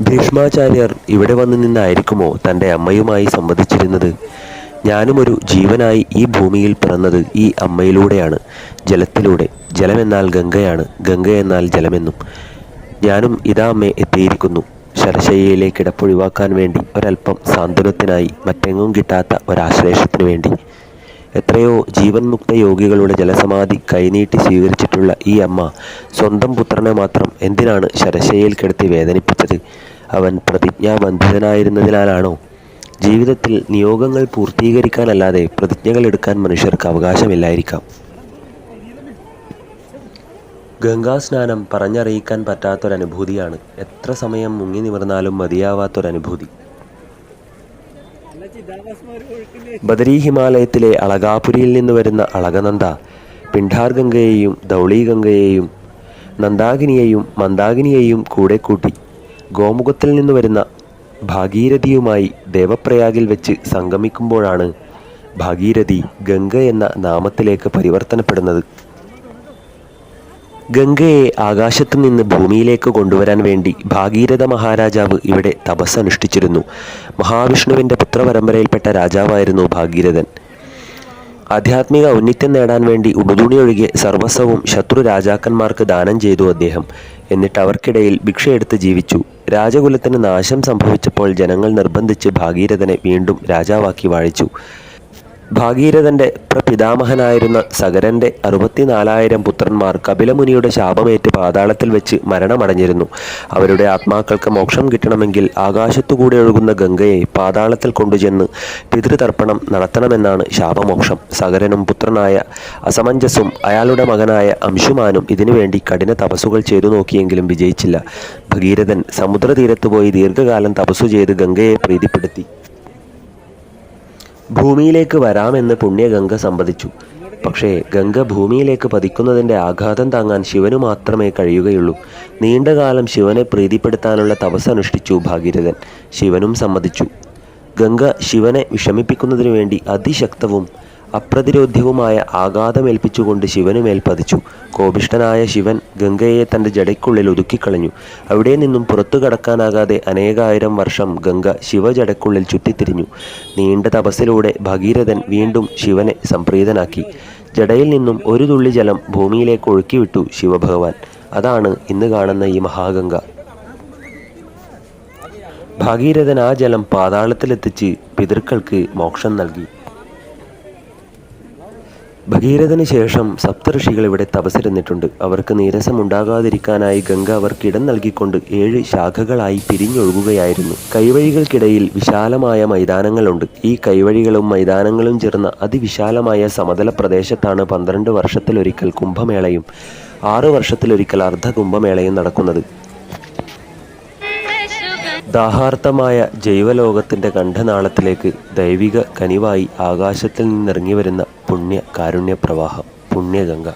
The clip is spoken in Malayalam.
ഭീഷ്മാചാര്യർ ഇവിടെ വന്നു നിന്നായിരിക്കുമോ തന്റെ അമ്മയുമായി സംവദിച്ചിരുന്നത്? ഞാനും ഒരു ജീവനായി ഈ ഭൂമിയിൽ പിറന്നത് ഈ അമ്മയിലൂടെയാണ് ജലത്തിലൂടെ. ജലമെന്നാൽ ഗംഗയാണ് ഗംഗ എന്നാൽ ജലമെന്നും. ഞാനും ഇതാ അമ്മ എത്തിയിരിക്കുന്നു. ശരശയ്യയിലെ കിടപ്പൊഴിവാക്കാൻ വേണ്ടി ഒരല്പം സാന്ത്വനത്തിനായി മറ്റെങ്ങും കിട്ടാത്ത ഒരാശ്ലേഷത്തിനു വേണ്ടി. എത്രയോ ജീവൻ മുക്ത യോഗികളുടെ ജലസമാധി കൈനീട്ടി സ്വീകരിച്ചിട്ടുള്ള ഈ അമ്മ സ്വന്തം പുത്രനെ മാത്രം എന്തിനാണ് ശരശയിൽ കിടത്തി വേദനിപ്പിച്ചത്? അവൻ പ്രതിജ്ഞാബന്ധിതനായിരുന്നതിനാലാണോ? ജീവിതത്തിൽ നിയോഗങ്ങൾ പൂർത്തീകരിക്കാനല്ലാതെ പ്രതിജ്ഞകൾ എടുക്കാൻ മനുഷ്യർക്ക് അവകാശമില്ലായിരിക്കാം. ഗംഗാസ്നാനം പറഞ്ഞറിയിക്കാൻ പറ്റാത്തൊരനുഭൂതിയാണ്. എത്ര സമയം മുങ്ങി നിവർന്നാലും മതിയാവാത്തൊരനുഭൂതി. ബദരീ ഹിമാലയത്തിലെ അളകാപുരിയിൽ നിന്ന് വരുന്ന അളകനന്ദ പിണ്ഡാർ ഗംഗയെയും ദൗളി ഗംഗയെയും നന്ദാകിനിയെയും മന്ദാകിനിയെയും കൂടെ കൂട്ടി ഗോമുഖത്തിൽ നിന്ന് വരുന്ന ഭാഗീരഥിയുമായി ദേവപ്രയാഗിൽ വെച്ച് സംഗമിക്കുമ്പോഴാണ് ഭാഗീരഥി ഗംഗ എന്ന നാമത്തിലേക്ക് പരിവർത്തനപ്പെടുന്നത്. ഗംഗയെ ആകാശത്തു നിന്ന് ഭൂമിയിലേക്ക് കൊണ്ടുവരാൻ വേണ്ടി ഭാഗീരഥ മഹാരാജാവ് ഇവിടെ തപസ് അനുഷ്ഠിച്ചിരുന്നു മഹാവിഷ്ണുവിന്റെ പുത്രപരമ്പരയിൽപ്പെട്ട രാജാവായിരുന്നു ഭാഗീരഥൻ. ആധ്യാത്മിക ഔന്നിത്യം നേടാൻ വേണ്ടി ഉടുതുണി ഒഴികെ സർവസ്വവും ശത്രു രാജാക്കന്മാർക്ക് ദാനം ചെയ്തു അദ്ദേഹം. എന്നിട്ട് അവർക്കിടയിൽ ഭിക്ഷയെടുത്ത് ജീവിച്ചു. രാജകുലത്തിന് നാശം സംഭവിച്ചപ്പോൾ ജനങ്ങൾ നിർബന്ധിച്ച് ഭാഗീരഥനെ വീണ്ടും രാജാവാക്കി വാഴിച്ചു. ഭാഗീരഥന്റെ പ്രപിതാമഹനായിരുന്ന സഗരന്റെ അറുപത്തിനാലായിരം പുത്രന്മാർ കപിലമുനിയുടെ ശാപമേറ്റ് പാതാളത്തിൽ വെച്ച് മരണമടഞ്ഞിരുന്നു. അവരുടെ ആത്മാക്കൾക്ക് മോക്ഷം കിട്ടണമെങ്കിൽ ആകാശത്തുകൂടെ ഒഴുകുന്ന ഗംഗയെ പാതാളത്തിൽ കൊണ്ടുചെന്ന് പിതൃതർപ്പണം നടത്തണമെന്നാണ് ശാപമോക്ഷം. സഗരനും പുത്രനായ അസമഞ്ജസും അയാളുടെ മകനായ അംശുമാനും ഇതിനുവേണ്ടി കഠിന തപസ്സുകൾ ചെയ്തു നോക്കിയെങ്കിലും വിജയിച്ചില്ല. ഭഗീരഥൻ സമുദ്രതീരത്ത് പോയി ദീർഘകാലം തപസ്സു ചെയ്ത് ഗംഗയെ പ്രീതിപ്പെടുത്തി. ഭൂമിയിലേക്ക് വരാമെന്ന് പുണ്യഗംഗ സമ്മതിച്ചു. പക്ഷേ ഗംഗ ഭൂമിയിലേക്ക് പതിക്കുന്നതിന്റെ ആഘാതം താങ്ങാൻ ശിവനു മാത്രമേ കഴിയുകയുള്ളൂ. നീണ്ടകാലം ശിവനെ പ്രീതിപ്പെടുത്താനുള്ള തപസ് അനുഷ്ഠിച്ചു ഭാഗീരഥൻ. ശിവനും സമ്മതിച്ചു. ഗംഗ ശിവനെ വിഷമിപ്പിക്കുന്നതിനു വേണ്ടി അതിശക്തവും അപ്രതിരോധ്യവുമായ ആഘാതമേൽപ്പിച്ചുകൊണ്ട് ശിവനുമേൽ പതിച്ചു കോപിഷ്ഠനായ ശിവൻ ഗംഗയെ തന്റെ ജടയ്ക്കുള്ളിൽ ഒതുക്കിക്കളഞ്ഞു. അവിടെ നിന്നും പുറത്തു കടക്കാനാകാതെ അനേകായിരം വർഷം ഗംഗ ശിവജടയ്ക്കുള്ളിൽ ചുറ്റിത്തിരിഞ്ഞു. നീണ്ട തപസ്സിലൂടെ ഭഗീരഥൻ വീണ്ടും ശിവനെ സംപ്രീതനാക്കി. ജടയിൽ നിന്നും ഒരു തുള്ളി ജലം ഭൂമിയിലേക്ക് ഒഴുക്കിവിട്ടു ശിവഭഗവാൻ. അതാണ് ഇന്ന് കാണുന്ന ഈ മഹാഗംഗ. ഭാഗീരഥൻ ആ ജലം പാതാളത്തിലെത്തിച്ച് പിതൃക്കൾക്ക് മോക്ഷം നൽകി. ഭഗീരഥന് ശേഷം സപ്തഋഷികൾ ഇവിടെ തപസിരുന്നിട്ടുണ്ട് അവർക്ക് നീരസം ഉണ്ടാകാതിരിക്കാനായി ഗംഗ അവർക്ക് ഇടം നൽകിക്കൊണ്ട് ഏഴ് ശാഖകളായി പിരിഞ്ഞൊഴുകുകയായിരുന്നു കൈവഴികൾക്കിടയിൽ വിശാലമായ മൈതാനങ്ങളുണ്ട്. ഈ കൈവഴികളും മൈതാനങ്ങളും ചേർന്ന അതിവിശാലമായ സമതല പ്രദേശത്താണ് പന്ത്രണ്ട് വർഷത്തിലൊരിക്കൽ കുംഭമേളയും ആറു വർഷത്തിലൊരിക്കൽ അർദ്ധ കുംഭമേളയും നടക്കുന്നത്. ദാഹാർത്ഥമായ ജൈവലോകത്തിന്റെ കണ്ഠനാളത്തിലേക്ക് ദൈവിക കനിവായി ആകാശത്തിൽ നിന്നിറങ്ങി വരുന്ന പുണ്യ കാരുണ്യ പ്രവാഹം പുണ്യഗംഗ.